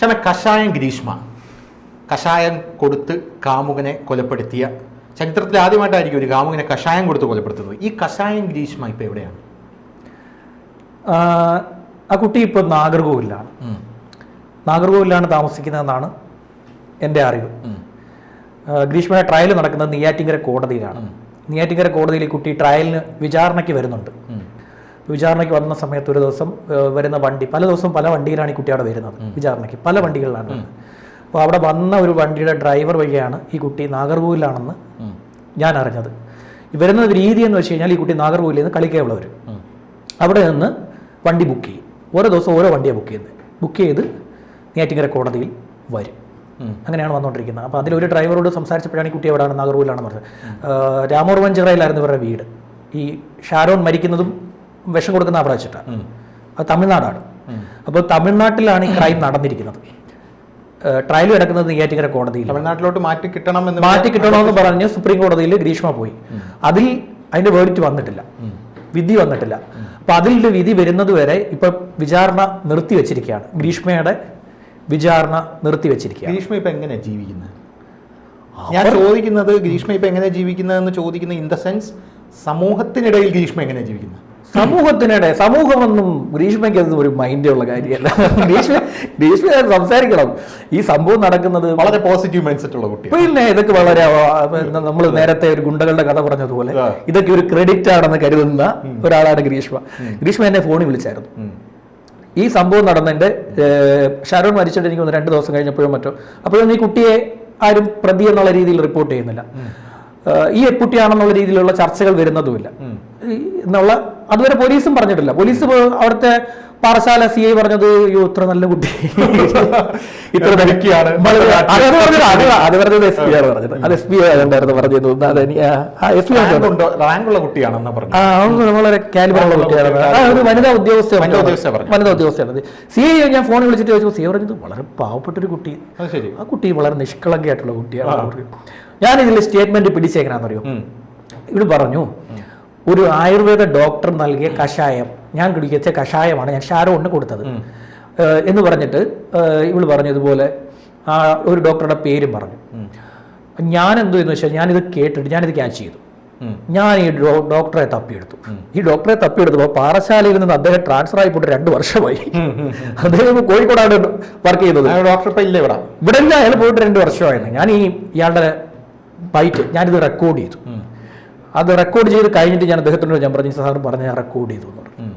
ക്ഷമ കഷായം ഗ്രീഷ്മ. കഷായം കൊടുത്ത് കാമുകനെ കൊലപ്പെടുത്തിയ ചരിത്രത്തിൽ ആദ്യമായിട്ടായിരിക്കും ഒരു കാമുകനെ കഷായം കൊടുത്ത് കൊലപ്പെടുത്തുന്നത്. ഈ കഷായം ഗ്രീഷ്മ ഇപ്പം എവിടെയാണ്? ആ, കുട്ടി ഇപ്പോൾ നാഗർകോവിലാണ്. നാഗർകോവിലാണ് താമസിക്കുന്നതെന്നാണ് എന്റെ അറിവ്. ഗ്രീഷ്മയുടെ ട്രയൽ നടക്കുന്നത് നെയ്യാറ്റിങ്കര കോടതിയിലാണ്. നെയ്യാറ്റിങ്കര കോടതിയിൽ ഈ കുട്ടി ട്രയലിന് വിചാരണയ്ക്ക് വരുന്നുണ്ട്. വിചാരണയ്ക്ക് വന്ന സമയത്ത് ഒരു ദിവസം വരുന്ന വണ്ടി പല ദിവസവും പല വണ്ടിയിലാണ് ഈ കുട്ടി അവിടെ വരുന്നത് വിചാരണയ്ക്ക്. പല വണ്ടികളിലാണ്. അപ്പോൾ അവിടെ വന്ന ഒരു വണ്ടിയുടെ ഡ്രൈവർ വഴിയാണ് ഈ കുട്ടി നാഗർകോവിലാണെന്ന് ഞാൻ അറിഞ്ഞത്. വരുന്ന രീതി എന്ന് വെച്ച് കഴിഞ്ഞാൽ ഈ കുട്ടി നാഗർകോവിലിൽ നിന്ന് കളിക്കേവള വരും അവിടെ നിന്ന് വണ്ടി ബുക്ക് ചെയ്യും. ഓരോ ദിവസം ഓരോ വണ്ടിയാണ് ബുക്ക് ചെയ്യുന്നത്. ബുക്ക് ചെയ്ത് നെയ്യാറ്റിങ്കര കോടതിയിൽ വരും. അങ്ങനെയാണ് വന്നുകൊണ്ടിരിക്കുന്നത് അപ്പോൾ അതിലൊരു ഡ്രൈവറോട് സംസാരിച്ചപ്പോഴാണ് ഈ കുട്ടി എവിടെയാണ് നാഗർകോവിലാണെന്ന് പറഞ്ഞത്. രാമോർവഞ്ചിറയിലായിരുന്നു രാമൂർവൻ ചിറയിലായിരുന്നു ഇവരുടെ വീട്. ഈ ഷാരോൺ മരിക്കുന്നതും വിഷം കൊടുക്കുന്ന അവിടെ വെച്ചിട്ടാണ്. അത് തമിഴ്നാടാണ്. അപ്പോൾ തമിഴ്നാട്ടിലാണ് ഈ ക്രൈം നടന്നിരിക്കുന്നത്. ട്രയൽ കിടക്കുന്നത് നെയ്യാറ്റിങ്കര കോടതിയിൽ തമിഴ്നാട്ടിലോട്ട് മാറ്റി കിട്ടണം എന്ന് മാറ്റി കിട്ടണമെന്ന് പറഞ്ഞ് സുപ്രീം കോടതിയിൽ ഗ്രീഷ്മ പോയി. അതിൽ അതിന്റെ വേർഡിറ്റ് വന്നിട്ടില്ല. വിധി വന്നിട്ടില്ല. അപ്പൊ അതിൽ വിധി വരുന്നത് വരെ ഇപ്പൊ വിചാരണ നിർത്തി വെച്ചിരിക്കുകയാണ്. ഗ്രീഷ്മയുടെ വിചാരണ നിർത്തി വെച്ചിരിക്കുകയാണ്. ഗ്രീഷ്മ ഇപ്പൊ എങ്ങനെയാ ജീവിക്കുന്നത് ഞാൻ ചോദിക്കുന്നത് ഗ്രീഷ്മ ഇപ്പൊ എങ്ങനെയാ ജീവിക്കുന്നതെന്ന് ചോദിക്കുന്നത് ഇൻ ദ സെൻസ് സമൂഹത്തിനിടയിൽ ഗ്രീഷ്മ എങ്ങനെയാ ജീവിക്കുന്നത് സമൂഹത്തിനിടെ സമൂഹമൊന്നും ഗ്രീഷ്മയ്ക്ക് അതൊന്നും ഒരു മൈൻഡുള്ള കാര്യമല്ല. ഗ്രീഷ്മ ഗ്രീഷ്മ സംസാരിക്കണം. ഈ സംഭവം നടക്കുന്നത് വളരെ പോസിറ്റീവ് മൈൻഡ് സെറ്റ് ഉള്ള കുട്ടി പിന്നെ ഇതൊക്കെ വളരെ നമ്മൾ നേരത്തെ ഒരു ഗുണ്ടകളുടെ കഥ പറഞ്ഞതുപോലെ ഇതൊക്കെ ഒരു ക്രെഡിറ്റ് ആണെന്ന് കരുതുന്ന ഒരാളാണ് ഗ്രീഷ്മ. ഗ്രീഷ്മ എന്നെ ഫോണിൽ വിളിച്ചായിരുന്നു. ഈ സംഭവം നടന്നതിന്റെ ഷാരോൺ മരിച്ചിട്ട് എനിക്ക് ഒന്ന് രണ്ട് ദിവസം കഴിഞ്ഞപ്പോഴും മറ്റോ അപ്പോഴൊന്നും ഈ കുട്ടിയെ ആരും പ്രതി എന്നുള്ള രീതിയിൽ റിപ്പോർട്ട് ചെയ്യുന്നില്ല. ഈ എപ്പുട്ടിയാണെന്നുള്ള രീതിയിലുള്ള ചർച്ചകൾ വരുന്നതുമില്ല. എന്നുള്ള അതുവരെ പോലീസും പറഞ്ഞിട്ടില്ല. പോലീസ് അവിടുത്തെ പാറശാല സി ഐ പറഞ്ഞത് അയ്യോ ഇത്ര നല്ല കുട്ടി. ഇത്ര. വളരെ- അത് പറഞ്ഞത് എസ് പി ആണ് പറഞ്ഞത് അത് എസ് പി ആണ്ടായിരുന്നു പറഞ്ഞത്. അത് എസ് പി റാങ്ക് ഉണ്ടോ? റാങ്ക് ഉള്ള കുട്ടിയാണെന്ന് പറഞ്ഞു വളരെ കാലിബറുള്ള കുട്ടിയാണ്. വനിതാ ഉദ്യോഗസ്ഥ വനിതാ ഉദ്യോഗസ്ഥയാണ് സി ഐ ഞാൻ ഫോൺ വിളിച്ചിട്ട് ചോദിച്ചു സി ഐ പറഞ്ഞത് വളരെ പാവപ്പെട്ടൊരു കുട്ടി. ആ കുട്ടി വളരെ നിഷ്കളങ്കയായിട്ടുള്ള കുട്ടിയാണ്. ഞാൻ ഇതിൽ സ്റ്റേറ്റ്മെന്റ് പിടിച്ചേക്കണെന്ന് അറിയോ ഇവിടെ പറഞ്ഞു ഒരു ആയുർവേദ ഡോക്ടർ നൽകിയ കഷായം ഞാൻ കുടിച്ച കഷായമാണ് ഞാൻ ഷാരോണിന് കൊടുത്തത്. എന്ന് പറഞ്ഞിട്ട് ഇവൾ ഇവൾ പറഞ്ഞു ഇതുപോലെ ആ ഒരു ഡോക്ടറുടെ പേരും പറഞ്ഞു. ഞാൻ എന്തോ എന്ന് വെച്ചാൽ ഞാനിത് കേട്ടിട്ട് ഞാനിത് ക്യാച്ച് ചെയ്തു. ഞാൻ ഈ ഡോക്ടറെ തപ്പിയെടുത്തു. ഈ ഡോക്ടറെ തപ്പിയെടുത്തപ്പോൾ പാറശാലയിൽ നിന്ന് അദ്ദേഹം ട്രാൻസ്ഫർ ആയിപ്പോട്ട് രണ്ട് വർഷമായി. അദ്ദേഹം കോഴിക്കോടാണ് വർക്ക് ചെയ്തത് ഡോക്ടർ ഇപ്പം ഇല്ല ഇവിടെ. ഇവിടെ ഇല്ല അയാൾ പോയിട്ട് രണ്ട് വർഷമായിരുന്നു ഞാൻ ഈ ഇയാളുടെ ബൈറ്റ് ഞാനിത് റെക്കോർഡ് ചെയ്തു. അത് റെക്കോർഡ് ചെയ്ത് കഴിഞ്ഞിട്ട് ഞാൻ അദ്ദേഹത്തിനോട് ഞാൻ പറഞ്ഞു സാർ പറഞ്ഞ് ഞാൻ റെക്കോർഡ് ചെയ്തു എന്ന് പറഞ്ഞു.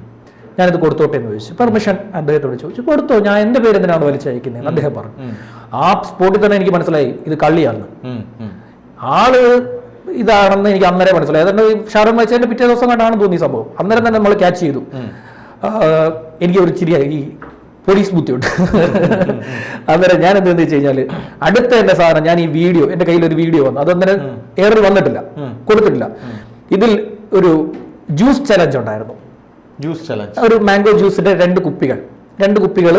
ഞാനിത് കൊടുത്തോട്ടെ എന്ന് ചോദിച്ചു. പെർമിഷൻ അദ്ദേഹത്തോട് ചോദിച്ചു. കൊടുത്തോ? ഞാൻ എന്റെ പേര് എന്തിനാണ് വലിച്ചയക്കുന്നത് അദ്ദേഹം പറഞ്ഞു. ആ സ്പോട്ടിൽ തന്നെ എനിക്ക് മനസ്സിലായി ഇത്. ഉം. ആൾ ഇതാണെന്ന് എനിക്ക് അന്നേരം മനസ്സിലായി. അതുകൊണ്ട് ഈ ഷാറൂൺ വെച്ചതിന്റെ പിറ്റേ ദിവസം കണ്ടാണ് തോന്നി സംഭവം. അന്നേരം തന്നെ നമ്മൾ ക്യാച്ച് ചെയ്തു. എനിക്ക് ഒരു ചിരി ഈ പോലീസ് ബുദ്ധിയുണ്ട് അന്നേരം ഞാൻ എന്ത് വെച്ച് കഴിഞ്ഞാൽ അടുത്ത എന്റെ സാധനം ഞാൻ ഈ വീഡിയോ എന്റെ കയ്യിൽ ഒരു വീഡിയോ വന്നു. അതൊന്നേരം ഏറെ വന്നിട്ടില്ല. കൊടുത്തിട്ടില്ല. ഇതിൽ ഒരു ജ്യൂസ് ചലഞ്ച് ഉണ്ടായിരുന്നു. ജ്യൂസ് ചലഞ്ച് ഒരു മാംഗോ ജ്യൂസിന്റെ രണ്ട് കുപ്പികൾ. രണ്ട് കുപ്പികൾ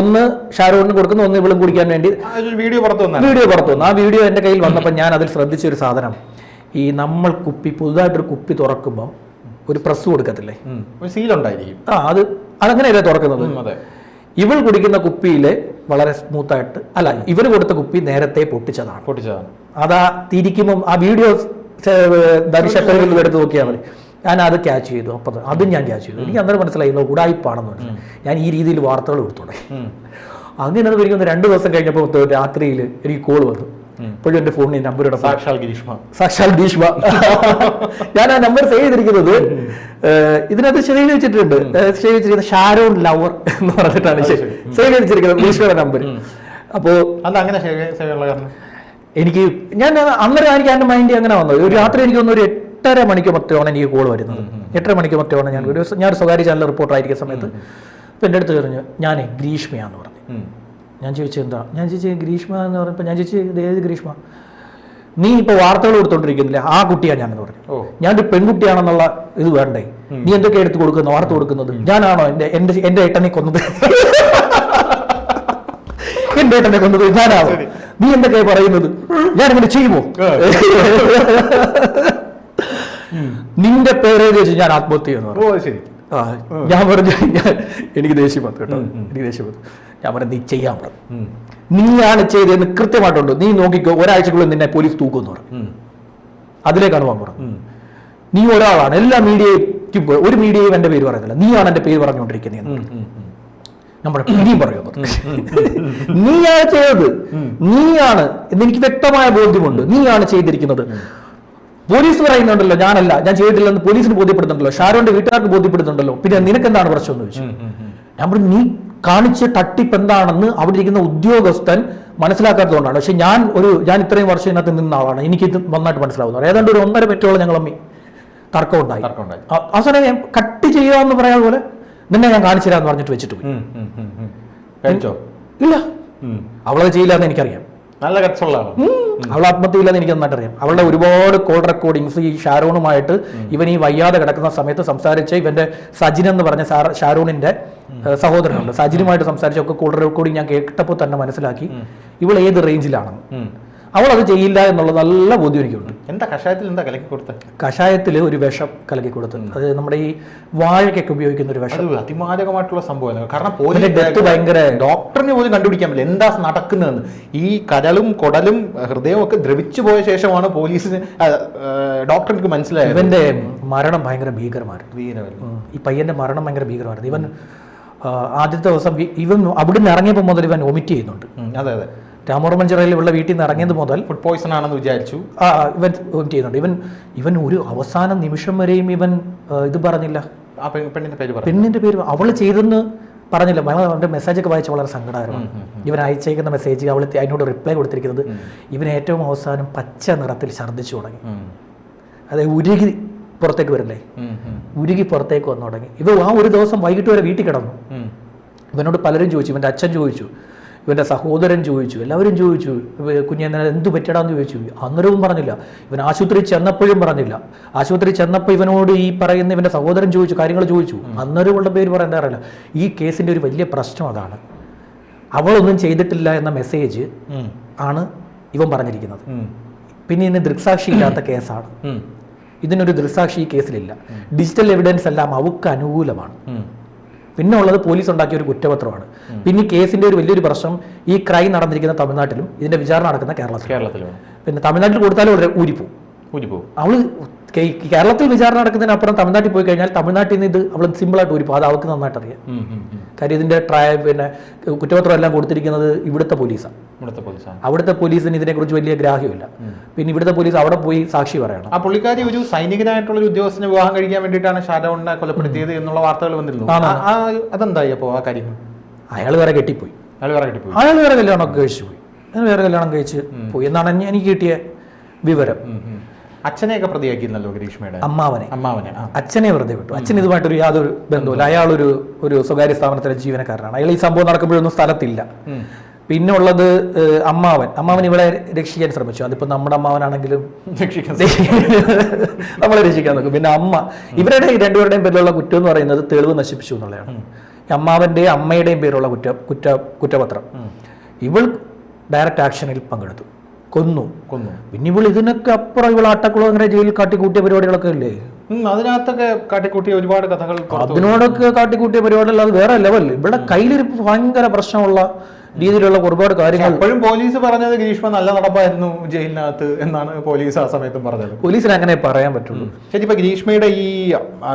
ഒന്ന് ഷാരൂഖിന് കൊടുക്കുന്നു ഒന്ന് ഇവളും കുടിക്കാൻ വേണ്ടി വീഡിയോ പുറത്തു വന്നു വീഡിയോ പുറത്തു വന്നു. ആ വീഡിയോ എന്റെ കയ്യിൽ വന്നപ്പോൾ ഞാൻ അതിൽ ശ്രദ്ധിച്ച ഒരു സാധനം. ഈ നമ്മൾ കുപ്പി പുതുതായിട്ടൊരു കുപ്പി തുറക്കുമ്പോൾ ഒരു പ്രസ് കൊടുക്കത്തില്ലേ? ഒരു സീൽ ഉണ്ടായിരിക്കും. ആ അത് അതങ്ങനെയല്ലേ തുറക്കുന്നത്? ഇവൾ കുടിക്കുന്ന കുപ്പിയിൽ വളരെ സ്മൂത്തായിട്ട് അല്ല ഇവർ കൊടുത്ത കുപ്പി നേരത്തെ പൊട്ടിച്ചതാണ്. പൊട്ടിച്ചതാണ്. അതാ തിരിക്കുമ്പം ആ വീഡിയോ ധനുഷക്കറിൽ എടുത്ത് നോക്കിയാൽ മതി. ഞാൻ അത് ക്യാച്ച് ചെയ്തു. അപ്പം അതും ഞാൻ ക്യാച്ച് ചെയ്തു. എനിക്ക് അന്നേരം മനസ്സിലായി ഇത് ഉടായിപ്പാണെന്ന് മനസ്സിലായി ഞാൻ ഈ രീതിയിൽ വാർത്തകൾ കൊടുത്തോടെ ഉം. അങ്ങനെ അത് എനിക്കൊന്ന് രണ്ട് ദിവസം കഴിഞ്ഞപ്പോൾ രാത്രിയിൽ എനിക്ക് കോൾ വന്നു. ഇപ്പോഴും എന്റെ ഫോണിൽ നമ്പർ ഇടാം സാക്ഷാൽ ഗിരീഷ്മ. സാക്ഷാൽ ഭീഷ്മ ഞാൻ ആ നമ്പർ സേവ് ചെയ്തിരിക്കുന്നത് ഇതിനകത്ത് സേവ് വെച്ചിട്ടുണ്ട് സേവ് വെച്ചിരിക്കുന്നത് ഷാരോൺ ലവർ എന്ന് പറഞ്ഞിട്ടാണ്. സേവ് ചെയ്തിരിക്കുന്നത് ഭീഷ്മയുടെ നമ്പർ അപ്പോ അത് അങ്ങനെ എനിക്ക് ഞാൻ അന്നേരം എനിക്ക് എന്റെ മൈൻഡ് അങ്ങനെ വന്നത്. ഒരു രാത്രി എനിക്ക് ഒരു എട്ടര മണിക്ക് മറ്റാണ് എനിക്ക് കോൾ വരുന്നത്. എട്ടര മണിക്ക് മറ്റാണ് ഞാൻ ഒരു ഞാൻ സ്വകാര്യ ചാനൽ റിപ്പോർട്ടർ ആയിരിക്കുന്ന സമയത്ത് ഇപ്പം എന്റെ അടുത്ത് പറഞ്ഞു ഞാൻ ഗ്രീഷ്മയാന്ന് പറഞ്ഞു. ഞാൻ ചോദിച്ചത് എന്താ? ഞാൻ ചോദിച്ചത് ഗ്രീഷ്മ എന്ന് പറഞ്ഞപ്പോൾ ഞാൻ ചോദിച്ചത് ഏത് ഗ്രീഷ്മ? നീ ഇപ്പോൾ വാർത്തകൾ കൊടുത്തോണ്ടിരിക്കുന്നില്ല? ആ കുട്ടിയാണ് ഞാനെന്ന് പറഞ്ഞു. ഞാൻ ഞാനൊരു പെൺകുട്ടിയാണെന്നുള്ള ഇത് വേണ്ടേ? നീ എന്തൊക്കെ എടുത്ത് കൊടുക്കുന്ന? വാർത്ത കൊടുക്കുന്നത്. ഞാനാണോ എന്റെ എന്റെ എന്റെ ഏട്ടനെ കൊന്നത്? എന്റെ ഏട്ടനെ കൊന്നത് ഞാനാണോ? നീ എന്തൊക്കെയാ പറയുന്നത്? ഞാൻ ഞാനിങ്ങനെ ചെയ്യുമോ? നിന്റെ പേര് ചോദിച്ചു ഞാൻ ആത്മഹത്യ എന്ന് പറഞ്ഞു. ഞാൻ പറഞ്ഞു എനിക്ക് ദേഷ്യം വന്നു കേട്ടോ. എനിക്ക് ദേഷ്യം വന്നു. ഞാൻ പറഞ്ഞു നീ ചെയ്യാൻ പറഞ്ഞു. നീയാണ് ചെയ്തതെന്ന് കൃത്യമായിട്ടുണ്ട്. നീ നോക്കിക്കോ ഒരാഴ്ചക്കുള്ളിൽ നിന്നെ പോലീസ് തൂക്കും എന്ന് പറഞ്ഞു. അതിലേക്കാണ് പോകാൻ പറഞ്ഞു നീ ഒരാളാണ്. എല്ലാ മീഡിയയ്ക്കും ഒരു മീഡിയയും എന്റെ പേര് പറയുന്നില്ല. നീയാണ് എന്റെ പേര് പറഞ്ഞുകൊണ്ടിരിക്കുന്നത് നമ്മുടെ പിന്നെയും പറയുന്നത് നീയാണ് ചെയ്തത്. നീയാണ് എന്ന് എനിക്ക് വ്യക്തമായ ബോധ്യമുണ്ട്. നീയാണ് ചെയ്തിരിക്കുന്നത്. പോലീസ് പറയുന്നുണ്ടല്ലോ ഞാനല്ല. ഞാൻ ചെയ്തിട്ടില്ലെന്ന് പോലീസിന് ബോധ്യപ്പെടുന്നുണ്ടല്ലോ. ഷാരോന്റെ വീട്ടുകാർക്ക് ബോധ്യപ്പെടുന്നുണ്ടല്ലോ. പിന്നെ നിനക്കെന്താണ് പ്രശ്നം എന്ന് ചോദിച്ചു. ഞാൻ പറഞ്ഞു നീ കാണിച്ച തട്ടിപ്പ് എന്താണെന്ന് അവിടെ ഇരിക്കുന്ന ഉദ്യോഗസ്ഥൻ മനസ്സിലാക്കാത്തതുകൊണ്ടാണ്. പക്ഷെ ഞാൻ ഒരു ഞാൻ ഇത്രയും വർഷം ഇതിനകത്ത് നിന്ന ആളാണ്. എനിക്ക് ഇത് നന്നായിട്ട് മനസ്സിലാവുന്നത് ഏതാണ്ട് ഒരു ഒന്നര മിനിറ്റോളം ഞങ്ങൾ അമ്മി തർക്കം ഉണ്ടായി തർക്കമുണ്ടായി. അവസാനം ഞാൻ കട്ട് എന്ന് പറയാൻ പോലെ നിന്നെ ഞാൻ കാണിച്ചില്ല എന്ന് പറഞ്ഞിട്ട് വെച്ചിട്ട് പോയി. ഇല്ല. അവളത് ചെയ്യില്ല എന്ന് എനിക്കറിയാം. നല്ല ആളാണ് അവൾ ആത്മഹത്യയില്ലെന്ന് എനിക്ക് നന്നായിട്ട് അറിയാം അവളുടെ ഒരുപാട് കോൾ റെക്കോർഡിങ്സ് ഈ ഷാരൂണുമായിട്ട് ഇവൻ ഈ വയ്യാതെ കിടക്കുന്ന സമയത്ത് സംസാരിച്ച ഇവന്റെ സജിൻ എന്ന് പറഞ്ഞ ഷാരൂണിന്റെ സഹോദരനുണ്ട്. സജിനുമായിട്ട് സംസാരിച്ച ഒക്കെ കോൾ റെക്കോർഡിങ് ഞാൻ കേട്ടപ്പോൾ തന്നെ മനസ്സിലാക്കി. ഇവൾ ഏത് റേഞ്ചിലാണെന്ന്. അവൾ അത് ചെയ്യില്ല എന്നുള്ള നല്ല ബോധ്യം എനിക്കുണ്ട്. എന്താ കഷായത്തിൽ എന്താ കലക്കി കൊടുത്തത് കഷായത്തിൽ ഒരു വിഷം കലക്കി കൊടുത്തിട്ടുണ്ട് അത് നമ്മുടെ ഈ വാഴയ്ക്കൊക്കെ ഉപയോഗിക്കുന്ന ഒരു വിഷം. അത് അതിമാരകമായിട്ടുള്ള സംഭവമാണ് കാരണം പോലീസ് ഡെത്ത് ഭയങ്കര ഡോക്ടറിന് പോലും കണ്ടുപിടിക്കാൻ പറ്റില്ല. എന്താ നടക്കുന്നതെന്ന്? ഈ കരളും കൊടലും ഹൃദയവും ഒക്കെ ദ്രവിച്ചു പോയ ശേഷമാണ് പോലീസിന് ഡോക്ടർക്ക് മനസ്സിലായത്. ഇവന്റെ മരണം ഭയങ്കര ഭീകരമായിരുന്നു. ഭീകരമായിരുന്നു. ഈ പയ്യന്റെ മരണം ഭയങ്കര ഭീകരമായിരുന്നു. ഇവൻ ആദ്യത്തെ ദിവസം ഇവൻ അവിടുന്ന് ഇറങ്ങിയപ്പോൾ മുതൽ ഇവൻ ഒമിറ്റ് ചെയ്യുന്നുണ്ട്. അതെ അതെ. രാമോർമഞ്ചിറയിൽ ഉള്ള വീട്ടിൽ നിന്ന് ഇറങ്ങിയത് മുതൽ ഫുഡ് പോയിസൺ ആണെന്ന് വിചാരിച്ചു. ആ, ഇവൻ ചെയ്യുന്നുണ്ട്. ഇവൻ ഇവൻ ഒരു അവസാന നിമിഷം വരെയും ഇവൻ ഇത് പറഞ്ഞില്ല. പെണ്ണിന്റെ പേര് പെണ്ണിന്റെ പേര് അവൾ ചെയ്തെന്ന് പറഞ്ഞില്ല. മകൾ അവന്റെ മെസ്സേജ് ഒക്കെ വായിച്ച് വളരെ സങ്കടകരമാണ്. ഇവൻ അയച്ചേക്കുന്ന മെസ്സേജ് അവൾ അതിനോട് റിപ്ലൈ കൊടുത്തിരിക്കുന്നത് ഇവൻ ഏറ്റവും അവസാനം പച്ച നിറത്തിൽ ഛർദ്ദിച്ചു തുടങ്ങി. അതായത് ഉരുകി പുറത്തേക്ക് വരില്ലേ? ഉരുകി പുറത്തേക്ക് വന്നു തുടങ്ങി. ഇവ ആ ഒരു ദിവസം വൈകിട്ട് വരെ വീട്ടിൽ കിടന്നു. ഇവനോട് പലരും ചോദിച്ചു. ഇവന്റെ അച്ഛൻ ചോദിച്ചു. ഇവന്റെ സഹോദരൻ ചോദിച്ചു എല്ലാവരും ചോദിച്ചു കുഞ്ഞെന്നെ എന്ത് പറ്റടാന്ന് ചോദിച്ചു. അന്നേരവും പറഞ്ഞില്ല. ഇവൻ ആശുപത്രി ചെന്നപ്പോഴും പറഞ്ഞില്ല. ആശുപത്രി ചെന്നപ്പോൾ ഇവനോട് ഈ പറയുന്ന ഇവന്റെ സഹോദരൻ ചോദിച്ചു കാര്യങ്ങൾ ചോദിച്ചു. അന്നേരം ഉള്ള പേര് പറയാൻ അറിയില്ല ഈ കേസിന്റെ ഒരു വലിയ പ്രശ്നം അതാണ്. അവളൊന്നും ചെയ്തിട്ടില്ല എന്ന മെസ്സേജ് ആണ് ഇവൻ പറഞ്ഞിരിക്കുന്നത്. പിന്നെ ഇതിന് ദൃക്സാക്ഷി ഇല്ലാത്ത കേസാണ്. ഇതിനൊരു ദൃക്സാക്ഷി ഈ കേസിലില്ല. ഡിജിറ്റൽ എവിഡൻസ് എല്ലാം അവക്ക് അനുകൂലമാണ്. പിന്നെ ഉള്ളത് പോലീസ് ഉണ്ടാക്കിയ ഒരു കുറ്റപത്രമാണ്. പിന്നെ ഈ കേസിന്റെ ഒരു വലിയൊരു പ്രശ്നം ഈ ക്രൈം നടന്നിരിക്കുന്ന തമിഴ്നാട്ടിലും ഇതിന്റെ വിചാരണ നടക്കുന്ന കേരളത്തിലും. കേരളത്തിൽ പിന്നെ തമിഴ്നാട്ടിൽ കൊടുത്താലും വളരെ ഊരിപ്പോവും. ഊരിപ്പോവും. അവൾ കേരളത്തിൽ വിചാരണ നടക്കുന്നതിനപ്പുറം തമിഴ്നാട്ടിൽ പോയി കഴിഞ്ഞാൽ തമിഴ്നാട്ടിൽ നിന്ന് ഇത് അവൾ സിമ്പിളായിട്ട് ഒരു അത് അവൾക്ക് നന്നായിട്ട് അറിയാം. കാര്യം ഇതിന്റെ ട്രയ പിന്നെ കുറ്റപത്രം എല്ലാം കൊടുത്തിരിക്കുന്നത് ഇവിടുത്തെ പോലീസാണ് ഇവിടുത്തെ പോലീസാണ് അവിടുത്തെ പോലീസിന് ഇതിനെക്കുറിച്ച് വലിയ ഗ്രാഹ്യമില്ല. പിന്നെ ഇവിടുത്തെ പോലീസ് അവിടെ പോയി സാക്ഷി പറയണം. ആ പുള്ളിക്കാരി ഒരു സൈനികനായിട്ടുള്ള ഒരു ഉദ്യോഗസ്ഥനെ വിവാഹം കഴിക്കാൻ വേണ്ടിയിട്ടാണ് ഷാരോണിനെ കൊലപ്പെടുത്തിയത് എന്നുള്ള വാർത്തകൾ വന്നിരുന്നു. അതെന്തായി അപ്പോൾ ആ കാര്യം? അയാൾ വേറെ കെട്ടിപ്പോയി. അയാൾ വേറെ കിട്ടിപ്പോയി. അയാൾ വേറെ കല്യാണമൊക്കെ കഴിച്ചു പോയി. വേറെ കല്യാണം കഴിച്ച് പോയി. എന്നാണ് എനി- എനിക്ക് കിട്ടിയ വിവരം. അച്ഛനെയൊക്കെ പ്രതിയാക്കിയിരുന്നല്ലോ ഗ്രീഷ്മയുടെ? അമ്മാവനെ. അമ്മാവനെ അച്ഛനെ വെറുതെ വിട്ടു. അച്ഛൻ ഇതുമായിട്ടൊരു യാതൊരു ബന്ധമില്ല അയാളൊരു ഒരു സ്വകാര്യ സ്ഥാപനത്തിലെ ജീവനക്കാരനാണ്. അയാൾ ഈ സംഭവം നടക്കുമ്പോഴൊന്നും സ്ഥലത്തില്ല. പിന്നെ ഉള്ളത് അമ്മാവൻ. അമ്മാവൻ ഇവിടെ രക്ഷിക്കാൻ ശ്രമിച്ചു. അതിപ്പോ നമ്മുടെ അമ്മാവനാണെങ്കിലും രക്ഷിക്കാൻ നമ്മളെ രക്ഷിക്കാൻ നോക്കും. പിന്നെ അമ്മ. ഇവരുടെ രണ്ടുപേരുടെയും പേരിലുള്ള കുറ്റം എന്ന് പറയുന്നത് തെളിവ് നശിപ്പിച്ചു എന്നുള്ളതാണ്. അമ്മാവന്റെയും അമ്മയുടെയും പേരുള്ള കുറ്റ കുറ്റ കുറ്റപത്രം. ഇവൾ ഡയറക്റ്റ് ആക്ഷനിൽ പങ്കെടുത്തു. കൊന്നു. കൊന്നു. പിന്നെ ഇവൾ ഇതിനൊക്കെ അപ്പുറം ഇവൾ അട്ടക്കുളങ്ങര ജയിലിൽ കാട്ടിക്കൂട്ടിയ പരിപാടികളൊക്കെ ഇല്ലേ? അതിനകത്തൊക്കെ കാട്ടിക്കൂട്ടിയ ഒരുപാട് കഥകൾ അതിനോടൊക്കെ കാട്ടിക്കൂട്ടിയ പരിപാടികൾ അത് വേറെ ലെവൽ ഇവിടെ കയ്യിലിരിപ്പ് ഭയങ്കര പ്രശ്നമുള്ള രീതിയിലുള്ള ഒരുപാട് കാര്യങ്ങൾ. എപ്പോഴും പോലീസ് പറഞ്ഞത് ഗ്രീഷ്മ നല്ല നടപ്പായിരുന്നു ജയിലിനകത്ത് എന്നാണ് പോലീസ് ആ സമയത്തും പറഞ്ഞത്. പോലീസിന് അങ്ങനെ പറയാൻ പറ്റുള്ളൂ. ശരി ഇപ്പൊ ഗ്രീഷ്മയുടെ ഈ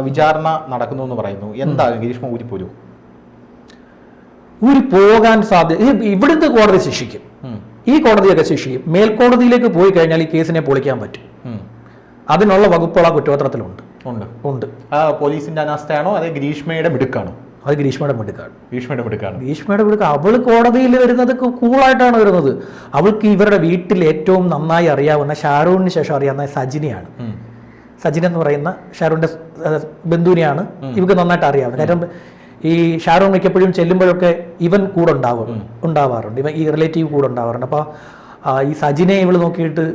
വിചാരണ നടക്കുന്നു എന്ന് പറയുന്നു. എന്താ ഗ്രീഷ്മ ഊരിപ്പോരൂ ഊരി പോകാൻ സാധ്യത ഇവിടുത്തെ കോടതി ശിക്ഷിക്കും. ഈ കോടതിയൊക്കെ ശിക്ഷിക്കും. മേൽക്കോടതിയിലേക്ക് പോയി കഴിഞ്ഞാൽ ഈ കേസിനെ പൊളിക്കാൻ പറ്റും. അതിനുള്ള വകുപ്പുകൾ ആ കുറ്റപത്രത്തിലുണ്ട്. ഉണ്ട്. ഉണ്ട്. ആ പോലീസിന്റെ അനാസ്ഥയാണോ? അതെ ഗ്രീഷ്മയുടെ മിടുക്കാണോ? അത് ഗ്രീഷ്മയുടെ മിടുക്കാണ്. ഗ്രീഷ്മയുടെ മിടുക്കാണ്. ഗ്രീഷ്മയുടെ മിടുക്ക. അവൾ കോടതിയിൽ വരുന്നത് കൂളായിട്ടാണ് വരുന്നത്. അവൾക്ക് ഇവരുടെ വീട്ടിൽ ഏറ്റവും നന്നായി അറിയാവുന്ന ഷാരൂണിന് ശേഷം അറിയാവുന്ന സജിനിയാണ്. സജിൻ എന്ന് പറയുന്ന ഷാരൂണിന്റെ ഏഹ്, ബന്ധുവിനെയാണ് ഇവർക്ക് നന്നായിട്ട് അറിയാവുന്നത്. കാര്യം ഈ ഷാരോൺ മിക്കപ്പോഴും ചെല്ലുമ്പോഴൊക്കെ ഇവൻ കൂടെ ഉണ്ടാവും ഉണ്ടാവാറുണ്ട്. ഇവ ഈ റിലേറ്റീവ് കൂടെ ഉണ്ടാവാറുണ്ട്. അപ്പോൾ ഈ സജിനെ ഇവൾ നോക്കിയിട്ട്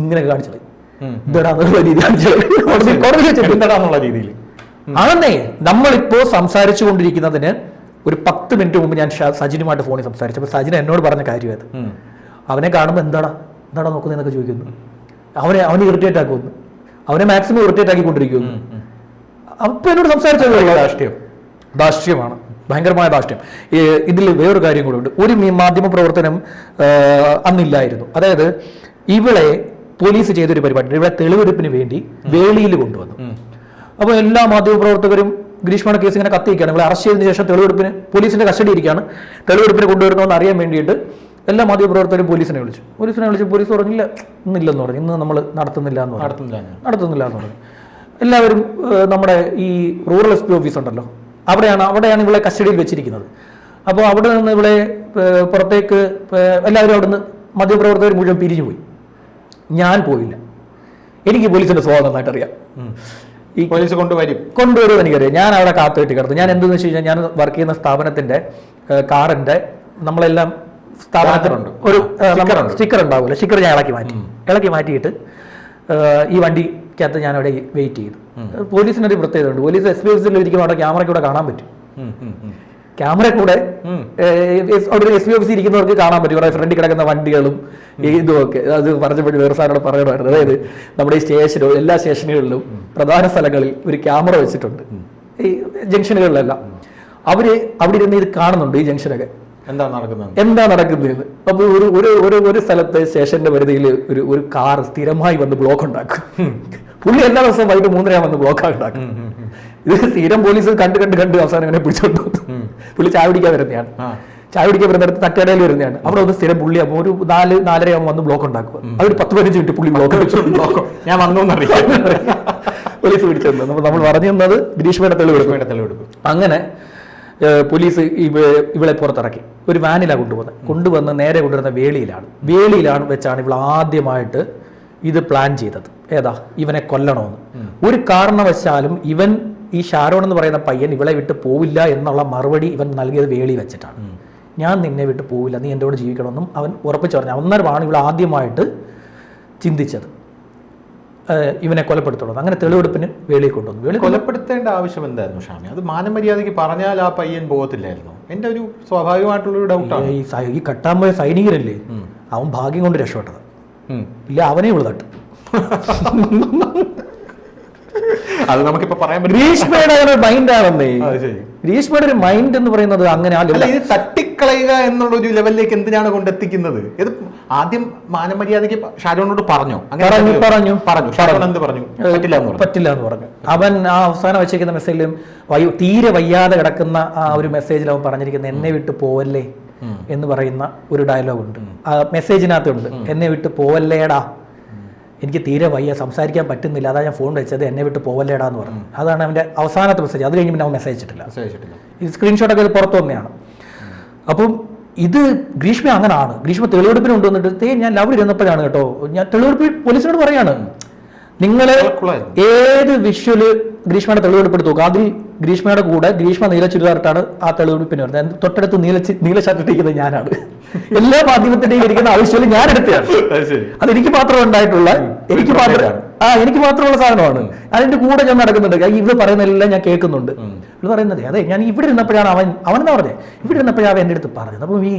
ഇങ്ങനെ കാണിച്ചത് രീതിയിൽ ആണെന്നേ നമ്മളിപ്പോ സംസാരിച്ചു കൊണ്ടിരിക്കുന്നതിന് ഒരു പത്ത് മിനിറ്റ് മുമ്പ് ഞാൻ സജിനുമായിട്ട് ഫോണിൽ സംസാരിച്ചു. അപ്പൊ സജിൻ എന്നോട് പറഞ്ഞ കാര്യം അത്. അവനെ കാണുമ്പോൾ എന്താടാ എന്താടാ നോക്കുന്നതെന്നൊക്കെ ചോദിക്കുന്നു. അവനെ അവനെ ഇറിറ്റേറ്റ് ആക്കുന്നു. അവനെ മാക്സിമം ഇറിറ്റേറ്റ് ആക്കിക്കൊണ്ടിരിക്കുന്നു. അപ്പൊ എന്നോട് സംസാരിച്ചത് രാഷ്ട്രീയം. ധാർഷ്ട്യമാണ് ഭയങ്കരമായ ധാർഷ്ട്യം ഇതിൽ വേറൊരു കാര്യം കൂടെ ഉണ്ട്. ഒരു മാധ്യമ പ്രവർത്തനം അന്നില്ലായിരുന്നു. അതായത് ഇവളെ പോലീസ് ചെയ്തൊരു പരിപാടി ഇവിടെ തെളിവെടുപ്പിന് വേണ്ടി വേളിയിൽ കൊണ്ടുവന്നു. അപ്പോൾ എല്ലാ മാധ്യമ മാധ്യമപ്രവർത്തകരും ഗ്രീഷ്മയുടെ കേസ് ഇങ്ങനെ കത്തിയിരിക്കുകയാണ്. ഇവിടെ അറസ്റ്റ് ചെയ്തതിനു ശേഷം തെളിവെടുപ്പിന് പോലീസിന്റെ കസ്റ്റഡി ഇരിക്കുകയാണ്. തെളിവെടുപ്പിന് കൊണ്ടുവരണമെന്ന് അറിയാൻ വേണ്ടിയിട്ട് എല്ലാ മാധ്യമ പ്രവർത്തകരും പോലീസിനെ വിളിച്ചു. പോലീസിനെ വിളിച്ച് പോലീസ് പറഞ്ഞില്ല ഇന്നില്ലെന്ന് പറഞ്ഞു. ഇന്ന് നമ്മൾ നടത്തുന്നില്ല എന്ന് പറഞ്ഞു. നടത്തുന്നില്ല എന്ന് പറഞ്ഞു. എല്ലാവരും നമ്മുടെ ഈ റൂറൽ എസ് പി ഓഫീസ് ഉണ്ടല്ലോ അവിടെയാണ് അവിടെയാണ് ഇവളെ കസ്റ്റഡിയിൽ വെച്ചിരിക്കുന്നത്. അപ്പോൾ അവിടെ നിന്ന് ഇവളെ പുറത്തേക്ക് എല്ലാവരും അവിടുന്ന് മധ്യപ്രവർത്തകർ മുഴുവൻ പിരിഞ്ഞു പോയി ഞാൻ പോയില്ല. എനിക്ക് പോലീസിന്റെ സ്വഭാവം നന്നായിട്ട് അറിയാം ഈ പോലീസ് കൊണ്ടുവരും. കൊണ്ടുവരുമെന്ന് എനിക്കറിയാം. ഞാൻ അവിടെ കാത്തുകെട്ടി കിടന്നു. ഞാൻ എന്തെന്ന് വെച്ച് കഴിഞ്ഞാൽ ഞാൻ വർക്ക് ചെയ്യുന്ന സ്ഥാപനത്തിന്റെ കാറിന്റെ നമ്മളെല്ലാം സ്ഥാപനത്തിനുണ്ട് ഒരു സ്റ്റിക്കർ ഉണ്ടാവില്ല സ്റ്റിക്കർ ഞാൻ ഇളക്കി മാറ്റി. ഇളക്കി മാറ്റിയിട്ട് ഈ ഈ വണ്ടിക്കകത്ത് ഞാൻ അവിടെ വെയിറ്റ് ചെയ്തു പോലീസിനൊരു പ്രത്യേകത ഉണ്ട് പോലീസ് എസ് പി ഓഫീസിൽ ഇരിക്കുമ്പോൾ അവിടെ കൂടെ കാണാൻ പറ്റും. ക്യാമറ കൂടെ അവിടെ എസ് പി ഓഫീസിൽ ഇരിക്കുന്നവർക്ക് കാണാൻ പറ്റും. ഇവിടെ ഫ്രണ്ടിൽ കിടക്കുന്ന വണ്ടികളും ഇതുമൊക്കെ. അത് പറഞ്ഞപ്പോഴും വേറെ സാറിനോട് പറയണമായിരുന്നു അതായത് നമ്മുടെ ഈ സ്റ്റേഷനോ എല്ലാ സ്റ്റേഷനുകളിലും പ്രധാന സ്ഥലങ്ങളിൽ ഒരു ക്യാമറ വെച്ചിട്ടുണ്ട്. ഈ ജംഗ്ഷനുകളിലെല്ലാം. അവർ അവിടെ ഇരുന്ന് ഇത് കാണുന്നുണ്ട് ഈ ജംഗ്ഷനൊക്കെ. എന്താ നടക്കുന്നത്? എന്താ നടക്കുന്നത് അപ്പൊ ഒരു ഒരു ഒരു ഒരു സ്ഥലത്ത് സ്റ്റേഷന്റെ പരിധിയിൽ ഒരു ഒരു കാർ സ്ഥിരമായി വന്ന് ബ്ലോക്ക് ഉണ്ടാക്കും. പുള്ളി എല്ലാ ദിവസവും വൈകിട്ട് മൂന്നര വന്ന് ബ്ലോക്ക് ഉണ്ടാക്കും ഇത് സ്ഥിരം പോലീസ് കണ്ട് കണ്ട് കണ്ട് അവസാനം ഇങ്ങനെ പിടിച്ചോണ്ട് പുള്ളി ചായ പിടിക്കാൻ വരുന്നതാണ്. ചായ പിടിക്കാൻ വരുന്നിടത്ത് തട്ടടയിൽ വരുന്നതാണ്. അവിടെ ഒന്ന് സ്ഥിരം പുള്ളി ആകുമ്പോൾ ഒരു നാല് നാലര ആകുമ്പോൾ വന്ന് ബ്ലോക്ക് ഉണ്ടാക്കുക അതൊരു പത്ത് പതിനഞ്ച് മിനിറ്റ് പുള്ളി ബ്ലോക്ക് ഞാൻ വന്നു പോലീസ് പിടിച്ചത് നമ്മൾ നമ്മൾ പറഞ്ഞു തന്നത് ഗ്രീഷ്മയുടെ തെളിവെടുക്കും തെളിവെടുപ്പ്. അങ്ങനെ പോലീസ് ഇവ- ഇവളെ പുറത്തിറക്കി. ഒരു വാനിലാണ് കൊണ്ടുവന്നത് കൊണ്ടുവന്ന് നേരെ കൊണ്ടുവരുന്ന വേളിയിലാണ്. വേളിയിലാണ് വെച്ചാണ് ഇവൾ ആദ്യമായിട്ട് ഇത് പ്ലാൻ ചെയ്തത്. ഏതാ? ഇവനെ കൊല്ലണമെന്ന്. ഒരു കാരണവശാലും ഇവൻ ഈ ഷാരോൺ എന്ന് പറയുന്ന പയ്യൻ ഇവളെ വിട്ട് പോവില്ല എന്നുള്ള മറുപടി ഇവൻ നൽകിയത് വേളി വെച്ചിട്ടാണ്. ഞാൻ നിന്നെ വിട്ട് പോവില്ല നീ എന്റെ കൂടെ ജീവിക്കണമെന്നും അവൻ ഉറപ്പിച്ചു പറഞ്ഞു. അന്നേരമാണ് ഇവൾ ആദ്യമായിട്ട് ചിന്തിച്ചത്. ഇവനെ കൊലപ്പെടുത്തണം അങ്ങനെ തെളിവെടുപ്പിന് വേളി കൊണ്ടുവന്നു. വേളി കൊലപ്പെടുത്തേണ്ട ആവശ്യം എന്തായിരുന്നു ഷാമി? അത് മാനമര്യാദയ്ക്ക് പറഞ്ഞാൽ ആ പയ്യൻ പോകത്തില്ലായിരുന്നു. എന്റെ ഒരു സ്വാഭാവികമായിട്ടുള്ള ഒരു ഡൗട്ടാണ് ഈ കട്ടാൻ കട്ടാൻ സൈനികരല്ലേ? അവൻ ഭാഗ്യം കൊണ്ട് രക്ഷപ്പെട്ടത്. ഇല്ല അവനെ ഉള്ളതട്ട് തട്ടും. അത് നമുക്കിപ്പോ പറയാൻ രീഷ്മയുടെ മൈൻഡ് ഒരു ശരി. ഗ്രീഷ്മയുടെ ഒരു മൈൻഡ് എന്ന് പറയുന്നത് അങ്ങനെ ഇത് തട്ടിക്കളയുക എന്നുള്ള ഒരു ലെവലിലേക്ക് എന്തിനാണ് കൊണ്ടെത്തിക്കുന്നത്? ഇത് ആദ്യം മാനമര്യാദയ്ക്ക് ഷാരോണിനോട് പറഞ്ഞു? പറഞ്ഞു, പറഞ്ഞു. പറഞ്ഞു. ഷാരോൺ എന്ത് പറഞ്ഞു? പറ്റില്ല എന്ന് പറഞ്ഞു. പറ്റില്ല എന്ന് പറഞ്ഞു. അവൻ ആ അവസാനം വെച്ചിരിക്കുന്ന മെസ്സേജിലും തീരെ വയ്യാതെ കിടക്കുന്ന ആ ഒരു മെസ്സേജിൽ അവൻ പറഞ്ഞിരിക്കുന്നത് എന്നെ വിട്ട് പോവല്ലേ? എന്ന് പറയുന്ന ഒരു ഡയലോഗ് ഉണ്ട്. ആ മെസ്സേജിനകത്തുണ്ട് എന്നെ വിട്ട് പോവല്ലേടാ? എനിക്ക് തീരെ വയ്യ സംസാരിക്കാൻ പറ്റുന്നില്ല അതാ ഞാൻ ഫോൺ വെച്ചത് എന്നെ വിട്ട് പോവല്ലേടാ എന്ന് പറഞ്ഞു. അതാണ് അവന്റെ അവസാനത്തെ മെസ്സേജ് അത് കഴിഞ്ഞ് പിന്നെ അവൻ മെസ്സേജ് അയച്ചിട്ടില്ല ഈ സ്ക്രീൻഷോട്ടൊക്കെ ഇത് പുറത്തു വന്നെയാണ് അപ്പം ഇത് ഗ്രീഷ്മ അങ്ങനെയാണ് ഗ്രീഷ്മ തെളിവെടുപ്പിന് കൊണ്ടുവന്നിട്ട് ഞാൻ ലവ് ഇരുന്നപ്പോഴാണ് കേട്ടോ ഞാൻ തെളിവെടുപ്പ് പോലീസിനോട് പറയാണ് നിങ്ങൾ. ഏത് വിഷ്വൽ ഗ്രീഷ്മയുടെ തെളിവെടുപ്പെടുത്തു അതിൽ ഗ്രീഷ്മയുടെ കൂടെ ഗ്രീഷ്മ നീല ചുരിദാറിട്ടാണ് ആ തെളിവെടുപ്പിന് വരുന്നത്. തൊട്ടടുത്ത് നീല നീല ഷർട്ട് ഇട്ടിരിക്കുന്നത് ഞാനാണ്. എല്ലാ മാധ്യമത്തിന്റെയും ഇരിക്കുന്ന ആവശ്യം ഞാൻ എടുത്തതാണ് അത് എനിക്ക് മാത്രം ഉണ്ടായിട്ടുള്ള എനിക്ക് മാത്രം ആ എനിക്ക് മാത്രമുള്ള സാധനമാണ്. അതിന്റെ കൂടെ ഞാൻ നടക്കുന്നുണ്ട്. ഇവിടെ ഇവൾ പറയുന്നതെല്ലാം ഞാൻ കേൾക്കുന്നുണ്ട്. ഇവൾ പറയുന്നത് അതെ ഞാൻ ഇവിടെ ഇരുന്നപ്പോഴാണ് അവൻ അവൻ എന്നാ പറഞ്ഞത് ഇവിടെ ഇരുന്നപ്പോഴാണ് അവൻ എന്റെ അടുത്ത് പറഞ്ഞത്. അപ്പം ഈ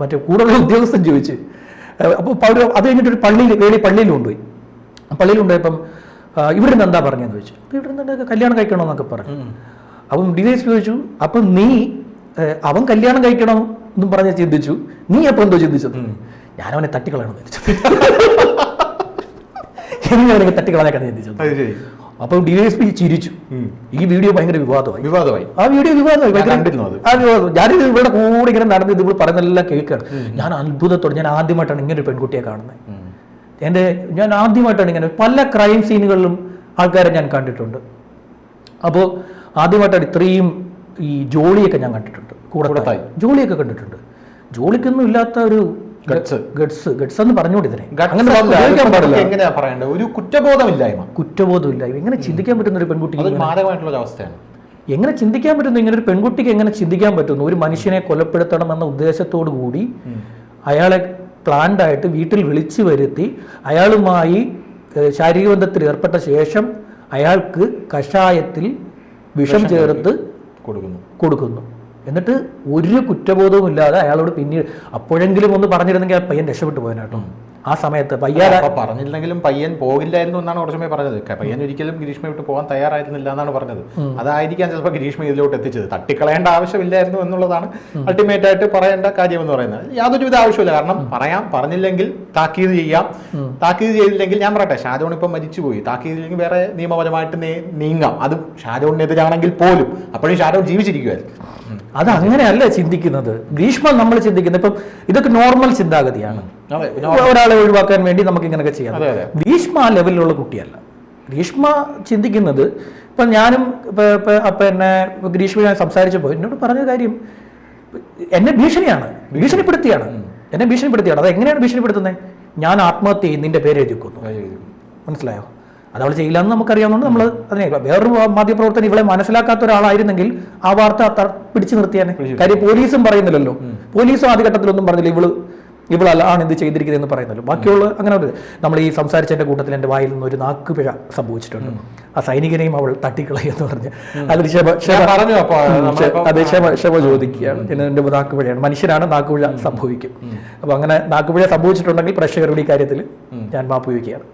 മറ്റേ കൂടുതലുള്ള ഉദ്യോഗസ്ഥൻ ചോദിച്ചു അപ്പോൾ അവർ അത് കഴിഞ്ഞിട്ട് ഒരു പള്ളിയിൽ വേളി പള്ളിയിൽ കൊണ്ടുപോയി. ഇവിടെ നിന്ന് എന്താ പറഞ്ഞെന്ന് ചോദിച്ചു. അപ്പോൾ ഇവിടെ നിന്ന് കല്യാണം കഴിക്കണമെന്നൊക്കെ പറഞ്ഞു. അപ്പം ഡി എസ് പി ചോദിച്ചു അപ്പം നീ അവൻ കല്യാണം കഴിക്കണം എന്നും പറഞ്ഞ് ചിന്തിച്ചു. നീ അപ്പം എന്തോ ചിന്തിച്ചത്? ഞാൻ അവനെ തട്ടിക്കളയണം ചിന്തിച്ചു വിചാരിച്ചു എന്നെ അവനെ തട്ടിക്കളയാക്കാൻ ചിന്തിച്ചത്. അപ്പം ഡി എസ് പി ചിരിച്ചു. ഈ വീഡിയോ ഭയങ്കര വിവാദമായി. വിവാദമായി. ആ വീഡിയോ വിവാദമായി. ഞാൻ. ആ വിവാദം. ഞാനിത് ഇവരുടെ കൂടെ ഇങ്ങനെ നടന്ന് ഇത് ഇവിടെ പറയുന്നതെല്ലാം കേൾക്കുകയാണ്. ഞാൻ അത്ഭുതത്തോടെ ഞാൻ ആദ്യമായിട്ടാണ് ഇങ്ങനെ ഒരു പെൺകുട്ടിയെ കാണുന്നത്. എന്റെ ഞാൻ ആദ്യമായിട്ടാണ് ഇങ്ങനെ പല ക്രൈം സീനുകളിലും ആൾക്കാരെ ഞാൻ കണ്ടിട്ടുണ്ട്. അപ്പോൾ ആദ്യമായിട്ടാണ് ഇത്രയും ഈ ജോളിയൊക്കെ ഞാൻ കണ്ടിട്ടുണ്ട്. കൂടത്തായി. ജോളിയൊക്കെ കണ്ടിട്ടുണ്ട്. ജോളിക്കൊന്നും ഇല്ലാത്ത ഒരു ഗഡ്സ് ഗഡ്സ് ഗഡ്സ് എന്ന് പറഞ്ഞുകൂടി ഇതിനെ. എങ്ങനെയാ പറയേണ്ടത്? ഒരു കുറ്റബോധമില്ലായ്മ. കുറ്റബോധമില്ല. എങ്ങനെ ചിന്തിക്കാൻ പറ്റുന്ന ഒരു പെൺകുട്ടി മാരകമായിട്ടുള്ള ഒരു അവസ്ഥയാണ്. എങ്ങനെ ചിന്തിക്കാൻ പറ്റുന്നു? ഇങ്ങനെ ഒരു പെൺകുട്ടിക്ക് എങ്ങനെ ചിന്തിക്കാൻ പറ്റുന്നു? ഒരു മനുഷ്യനെ കൊലപ്പെടുത്തണം എന്ന ഉദ്ദേശത്തോടു കൂടി അയാളെ പ്ലാൻഡ് ആയിട്ട് വീട്ടിൽ വിളിച്ചു വരുത്തി അയാളുമായി ശാരീരിക ബന്ധത്തിൽ ഏർപ്പെട്ട ശേഷം അയാൾക്ക് കഷായത്തിൽ വിഷം ചേർത്ത് കൊടുക്കുന്നു. കൊടുക്കുന്നു. എന്നിട്ട് ഒരു കുറ്റബോധവും ഇല്ലാതെ അയാളോട് പിന്നീട് അപ്പോഴെങ്കിലും ഒന്ന് പറഞ്ഞിരുന്നെങ്കിൽ ആ പയ്യൻ രക്ഷപ്പെട്ടു പോയനാട്ടോ ആ സമയത്ത് പയ്യാതെ പറഞ്ഞില്ലെങ്കിലും പയ്യൻ പോകില്ലായിരുന്നു എന്നാണ് കുറച്ചുമേ പറഞ്ഞത്. പയ്യൻ ഒരിക്കലും ഗ്രീഷ്മ വിട്ട് പോകാൻ തയ്യാറായിരുന്നില്ല എന്നാണ് പറഞ്ഞത്. അതായിരിക്കാം ചിലപ്പോൾ ഗ്രീഷ്മ ഇതിലോട്ട് എത്തിച്ചത്. തട്ടിക്കളയേണ്ട ആവശ്യമില്ലായിരുന്നു എന്നുള്ളതാണ് അൾട്ടിമേറ്റ് ആയിട്ട് പറയേണ്ട കാര്യം എന്ന് പറയുന്നത് യാതൊരുവിധ ആവശ്യമില്ല കാരണം പറയാം പറഞ്ഞില്ലെങ്കിൽ താക്കീത് ചെയ്യാം. താക്കീത് ചെയ്തില്ലെങ്കിൽ ഞാൻ പറയട്ടെ ഷാജോൺ ഇപ്പം മരിച്ചുപോയി. താക്കീത് ചെയ്തില്ലെങ്കിൽ വേറെ നിയമപരമായിട്ട് നീങ്ങാം. അത് ഷാജോണിനെതിരാണെങ്കിൽ പോലും അപ്പോഴും ഷാജോൺ ജീവിച്ചിരിക്കുമായിരുന്നു. അത് അങ്ങനെയല്ല ചിന്തിക്കുന്നത്. ഭീഷ്മ നമ്മൾ ചിന്തിക്കുന്നത്. ഇപ്പം ഇതൊക്കെ നോർമൽ ചിന്താഗതിയാണ്. ഒരാളെ ഒഴിവാക്കാൻ വേണ്ടി നമുക്ക് ഇങ്ങനെയൊക്കെ ചെയ്യാം. ഗ്രീഷ്മ ആ ലെവലിലുള്ള കുട്ടിയല്ല. ഭീഷ്മ ചിന്തിക്കുന്നത് ഇപ്പം ഞാനും എന്നെ ഗ്രീഷ്മ ഞാൻ സംസാരിച്ചപ്പോൾ എന്നോട് പറഞ്ഞ കാര്യം എന്നെ ഭീഷണിയാണ്. ഭീഷണിപ്പെടുത്തിയാണ്. എന്നെ ഭീഷണിപ്പെടുത്തിയാണ്. അത് എങ്ങനെയാണ് ഭീഷണിപ്പെടുത്തുന്നത്? ഞാൻ ആത്മഹത്യ ചെയ്യും നിന്റെ പേര് എഴുതിക്കുന്നു മനസ്സിലായോ? അത് അവൾ ചെയ്യില്ലെന്ന് നമുക്കറിയാവുന്നതുകൊണ്ട് നമ്മൾ അതിനെ വേറൊരു മാധ്യമപ്രവർത്തനം ഇവളെ മനസ്സിലാക്കാത്ത ഒരാളായിരുന്നെങ്കിൽ ആ വാർത്ത പിടിച്ചു നിർത്തിയാനെ. കാര്യം പോലീസും പറയുന്നില്ലല്ലോ. പോലീസും ആദ്യഘട്ടത്തിലൊന്നും പറഞ്ഞില്ല ഇവൾ ഇവളല്ല ആണ് ഇത് ചെയ്തിരിക്കുന്നത് എന്ന് പറയുന്നല്ലോ. ബാക്കിയുള്ള അങ്ങനെ നമ്മൾ ഈ സംസാരിച്ചതിന്റെ കൂട്ടത്തിൽ എന്റെ വായിൽ നിന്ന് ഒരു നാക്കുപിഴ സംഭവിച്ചിട്ടുണ്ട്. ആ സൈനികനെയും അവൾ തട്ടിക്കളയെന്ന് പറഞ്ഞ്. അതിൽ ക്ഷമ പറഞ്ഞു അതെ ക്ഷമ ക്ഷമ ചോദിക്കുകയാണ്. എന്റെ നാക്കുപിഴയാണ്. മനുഷ്യരാണ് നാക്കുപിഴ സംഭവിക്കും. അപ്പൊ അങ്ങനെ നാക്കുപിഴ സംഭവിച്ചിട്ടുണ്ടെങ്കിൽ പ്രേക്ഷകരുടെ ഈ കാര്യത്തിൽ ഞാൻ മാപ്പ് ചോദിക്കുകയാണ്.